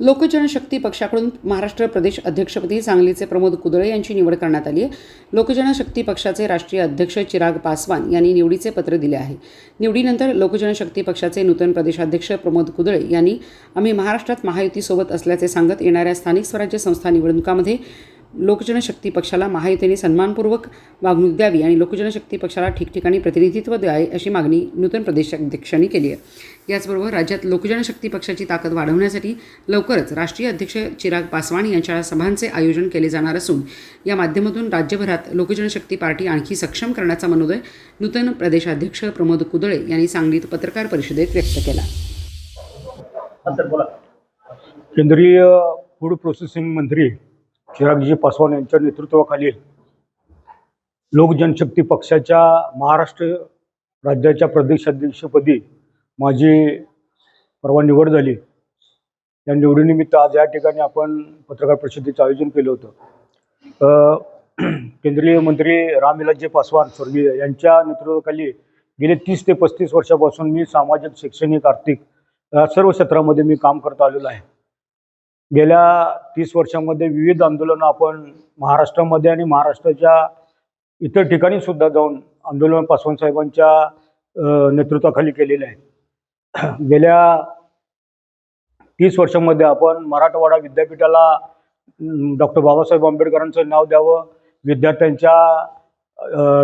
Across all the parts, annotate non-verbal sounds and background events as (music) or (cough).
लोकजनशक्ती पक्षाकडून महाराष्ट्र प्रदेश अध्यक्षपदी सांगलीचे प्रमोद कुदळे यांची निवड करण्यात आली आहे. लोकजनशक्ती पक्षाचे राष्ट्रीय अध्यक्ष चिराग पासवान यांनी निवडीचे पत्र दिले आहे. निवडीनंतर लोकजनशक्ती पक्षाचे नूतन प्रदेशाध्यक्ष प्रमोद कुदळे यांनी आम्ही महाराष्ट्रात महायुतीसोबत असल्याचे सांगत येणाऱ्या स्थानिक स्वराज्य संस्था निवडणुकामध्ये लोकजनशक्ती पक्षाला महायुतीने सन्मानपूर्वक वागणूक द्यावी आणि लोकजनशक्ती पक्षाला ठिकठिकाणी प्रतिनिधित्व द्यावे अशी मागणी नूतन प्रदेशाध्यक्षांनी केली आहे. याचबरोबर राज्यात लोकजनशक्ती पक्षाची ताकद वाढवण्यासाठी लवकरच राष्ट्रीय अध्यक्ष चिराग पासवान यांच्या सभांचे आयोजन केले जाणार असून या माध्यमातून राज्यभरात लोकजनशक्ती पार्टी आणखी सक्षम करण्याचा मनोदय नूतन प्रदेशाध्यक्ष प्रमोद कुदळे यांनी सांगलीत पत्रकार परिषदेत व्यक्त केला. केंद्रीय फूड प्रोसेसिंग मंत्री चिरागजी पासवान यांच्या नेतृत्वाखाली लोक जनशक्ती पक्षाच्या महाराष्ट्र राज्याच्या प्रदेशाध्यक्षपदी माझी परवा निवड झाली. या निवडीनिमित्त आज या ठिकाणी आपण पत्रकार परिषदेचं आयोजन केलं होतं. केंद्रीय मंत्री रामविलासजी पासवान स्वर्गीय यांच्या नेतृत्वाखाली गेले तीस ते पस्तीस वर्षापासून मी सामाजिक शैक्षणिक आर्थिक सर्व क्षेत्रामध्ये मी काम करत आलेलो आहे. गेल्या तीस वर्षामध्ये विविध आंदोलनं आपण महाराष्ट्रामध्ये आणि महाराष्ट्राच्या इतर ठिकाणी सुद्धा जाऊन आंदोलन पासवान साहेबांच्या नेतृत्वाखाली केलेले आहे. (clears throat) गेल्या तीस वर्षामध्ये आपण मराठवाडा विद्यापीठाला डॉक्टर बाबासाहेब आंबेडकरांचं नाव द्यावं विद्यार्थ्यांच्या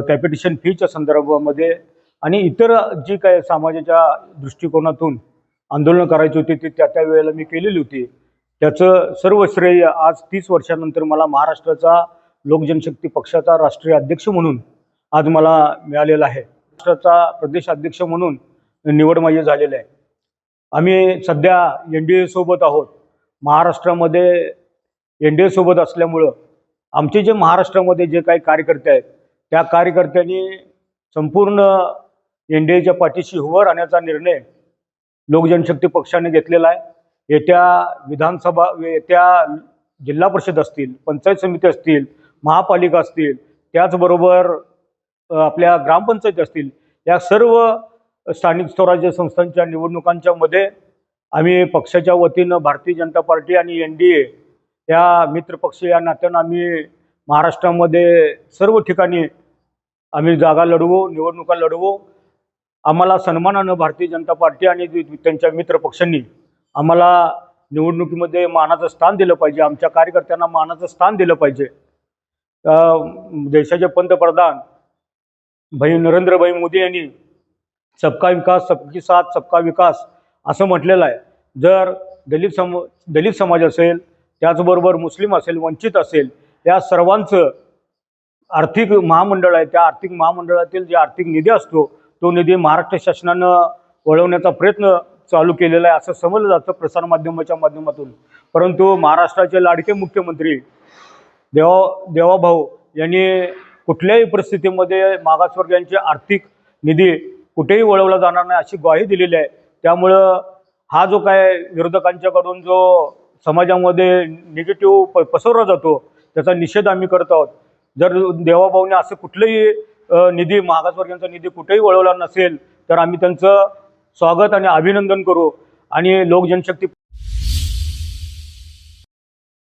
कॅपिटेशन फीच्या संदर्भामध्ये आणि इतर जी काय समाजाच्या दृष्टिकोनातून आंदोलनं करायची होती ती त्या त्या वेळेला मी केलेली होती. त्याचं सर्व श्रेय आज तीस वर्षानंतर मला महाराष्ट्राचा लोकजनशक्ती पक्षाचा राष्ट्रीय अध्यक्ष म्हणून आज मला मिळालेला आहे. महाराष्ट्राचा प्रदेश अध्यक्ष म्हणून निवड माझी झालेली आहे. आम्ही सध्या एन डी एसोबत आहोत. महाराष्ट्रामध्ये एन डी एसोबत असल्यामुळं आमचे जे महाराष्ट्रामध्ये जे काही कार्यकर्ते आहेत त्या कार्यकर्त्यांनी संपूर्ण एन डी एच्या पाठीशी उभं राहण्याचा निर्णय लोकजनशक्ती पक्षाने घेतलेला आहे. येत्या विधानसभा येत्या जिल्हा परिषद असतील पंचायत समिती असतील महापालिका असतील त्याचबरोबर आपल्या ग्रामपंचायती असतील या सर्व स्थानिक स्वराज्य संस्थांच्या निवडणुकांच्या मध्ये आम्ही पक्षाच्या वतीनं भारतीय जनता पार्टी आणि एन डी ए या मित्रपक्ष या नात्यानं आम्ही महाराष्ट्रामध्ये सर्व ठिकाणी आम्ही जागा लढवू निवडणुका लढवू. आम्हाला सन्मानानं भारतीय जनता पार्टी आणि त्यांच्या मित्रपक्षांनी आम्हाला निवडणुकीमध्ये मानाचं स्थान दिलं पाहिजे. आमच्या कार्यकर्त्यांना मानाचं स्थान दिलं पाहिजे. देशाचे पंतप्रधान भाई नरेंद्रभाई मोदी यांनी सबका विकास सबकी साथ सबका विकास असं म्हटलेलं आहे. जर दलित सम दलित समाज असेल त्याचबरोबर मुस्लिम असेल वंचित असेल या सर्वांचं आर्थिक महामंडळ आहे त्या आर्थिक महामंडळातील जे आर्थिक निधी असतो तो निधी महाराष्ट्र शासनानं वळवण्याचा प्रयत्न चालू केलेलं आहे असं समजलं जातं प्रसारमाध्यमाच्या माध्यमातून. परंतु महाराष्ट्राचे लाडके मुख्यमंत्री देवा देवाभाऊ यांनी कुठल्याही परिस्थितीमध्ये मागासवर्गीयांचे आर्थिक निधी कुठेही वळवला जाणार नाही अशी ग्वाही दिलेली आहे. त्यामुळं हा जो काय विरोधकांच्याकडून जो समाजामध्ये निगेटिव्ह प पसरला जातो त्याचा निषेध आम्ही करत आहोत. जर देवाभाऊने असं कुठलंही निधी मागासवर्गीयांचा निधी कुठेही वळवला नसेल तर आम्ही त्यांचं स्वागत आणि अभिनंदन करू. आणि लोक जनशक्ती